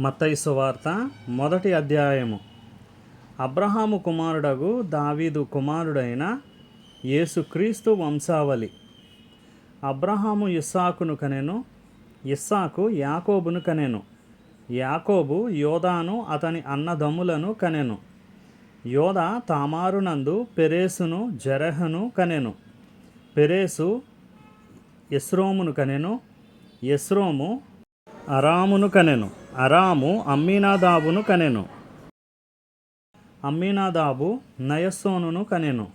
మత్తైసు వార్త మొదటి అధ్యాయము. అబ్రహాము కుమారుడగు దావీదు కుమారుడైన యేసుక్రీస్తు వంశావళి. అబ్రహాము ఇస్సాకును కనెను ఇస్సాకు యాకోబును కనెను యాకోబు యోదాను అతని అన్నదమ్ములను కనెను యోధ తామారునందు పెరేసును జరహను కనెను పెరేసు ఎస్రోమును కనెను ఎస్రోము అరామును కనెను. అరాము అమ్మీనాదాబును కనెను. అమ్మీనాదాబు నయస్సోనును కనెను.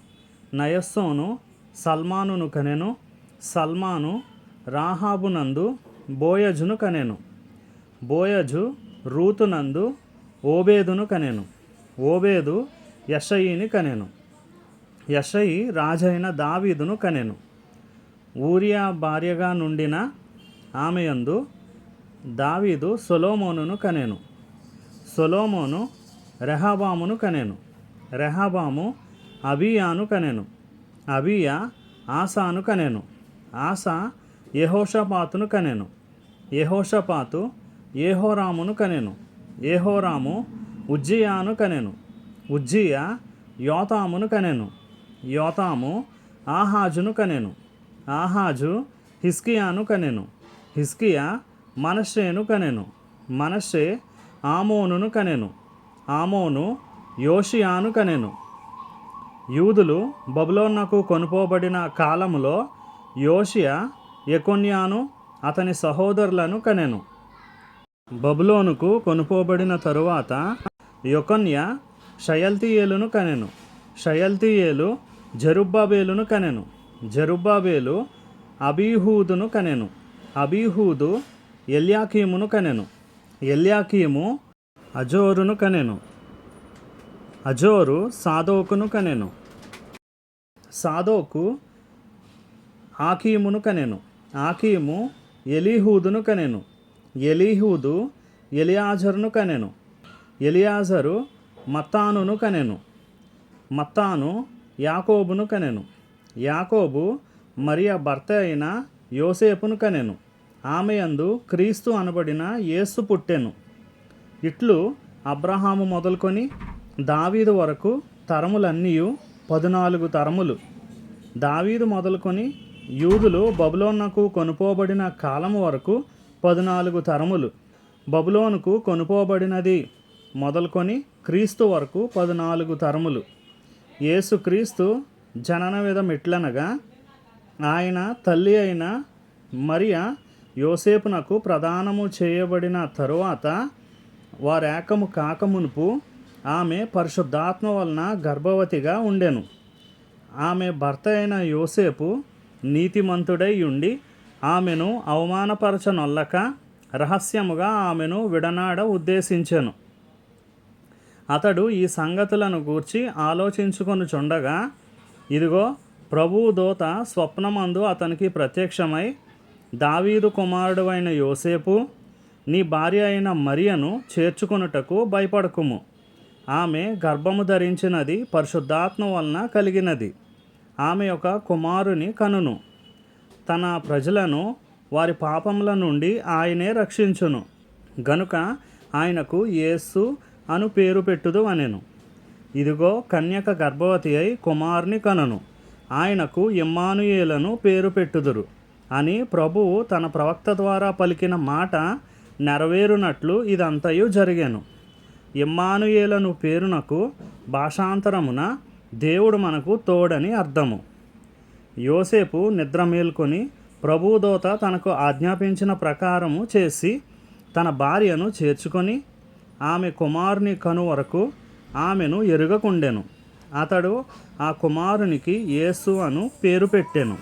నయస్సోను సల్మానును కనెను. సల్మాను రాహాబునందు బోయజును కనెను. బోయజు రూతునందు ఓబేదును కనెను. ఓబేదు యషయిని కనెను. యషయి రాజైన దావీదును కనెను. ఊరియా భార్యగా నుండిన ఆమెయందు దావీదు సొలోమోనును కనెను. సొలోమోను రెహాబామును కనెను. రెహాబాము అబియాను కనెను. అబియా ఆసాను కనెను. ఆసా యహోషపాతును కనెను. యహోషపాతు ఏహోరామును కనెను. ఏహోరాము ఉజ్జియాను కనెను. ఉజ్జియా యోతామును కనెను. యోతాము ఆహాజును కనెను. ఆహాజు హిస్కియాను కనెను. హిస్కియా మనస్సేను కనెను. మనస్సే ఆమోనును కనెను. ఆమోను యోషియాను కనెను. యూదులు బబులోన్నకు కొనుపోబడిన కాలములో యోషియా ఎకొన్యాను అతని సహోదరులను కనెను. బబులోనుకు కొనుపోబడిన తరువాత యొకొన్య షయల్తీయేలును కనెను. షయల్తీయేలు జరుబ్బాబేలును కనెను. జరుబ్బాబేలు అబీహూదును కనెను. అబీహూదు ఎల్యాకీమును కనెను ఎల్యాకీము అజోరును కనెను అజోరు సాదోకును కనెను సాదోకు ఆకీమును కనెను ఆకీము ఎలీహూదును కనెను ఎలీహూదు ఎలియాజరును కనెను ఎలియాజరు మత్తానును కనెను మత్తాను యాకోబును కనెను యాకోబు మరియ భర్త అయిన యోసేపును కనెను ఆమె యందు క్రీస్తు అనబడిన యేసు పుట్టెను. ఇట్లు అబ్రహాము మొదలుకొని దావీదు వరకు తరములన్నీ పదునాలుగు తరములు. దావీదు మొదలుకొని యూదులు బబులోన్నకు కొనుపోబడిన కాలము వరకు పద్నాలుగు తరములు. బబులోనుకు కొనుపోబడినది మొదలుకొని క్రీస్తు వరకు పద్నాలుగు తరములు. యేసుక్రీస్తు జనన విధం ఇట్లనగా ఆయన తల్లి అయిన మరియ యోసేపునకు ప్రదానము చేయబడిన తరువాత వారేకము కాకమునుపు ఆమె పరిశుద్ధాత్మ వలన గర్భవతిగా ఉండెను. ఆమె భర్త అయిన యోసేపు నీతిమంతుడై ఉండి ఆమెను అవమానపరచనొల్లక రహస్యముగా ఆమెను విడనాడ ఉద్దేశించెను. అతడు ఈ సంగతులను గూర్చి ఆలోచించుకొనుచుండగా ఇదిగో ప్రభువు దోత స్వప్నమందు అతనికి ప్రత్యక్షమై దావీదు కుమారుడు అయిన యోసేపు నీ భార్య అయిన మరియను చేర్చుకొనుటకు భయపడకుము. ఆమె గర్భము ధరించినది పరిశుద్ధాత్మ వలన కలిగినది. ఆమె ఒక కుమారుని కనును. తన ప్రజలను వారి పాపముల నుండి ఆయనే రక్షించును. గనుక ఆయనకు యేసు అను పేరు పెట్టుదు అనెను. ఇదిగో కన్యక గర్భవతి అయి కుమారుని కనును. ఆయనకు ఇమ్మానుయేలను పేరు పెట్టుదురు. అని ప్రభువు తన ప్రవక్త ద్వారా పలికిన మాట నెరవేరునట్లు ఇదంతయు జరిగాను. ఇమ్మానుయేలను పేరునకు భాషాంతరమున దేవుడు మనకు తోడని అర్థము. యోసేపు నిద్ర మేల్కొని ప్రభుదోత తనకు ఆజ్ఞాపించిన ప్రకారము చేసి తన భార్యను చేర్చుకొని ఆమె కుమారుని కను వరకు ఆమెను ఎరుగకుండెను. అతడు ఆ కుమారునికి యేసు అను పేరు పెట్టెను.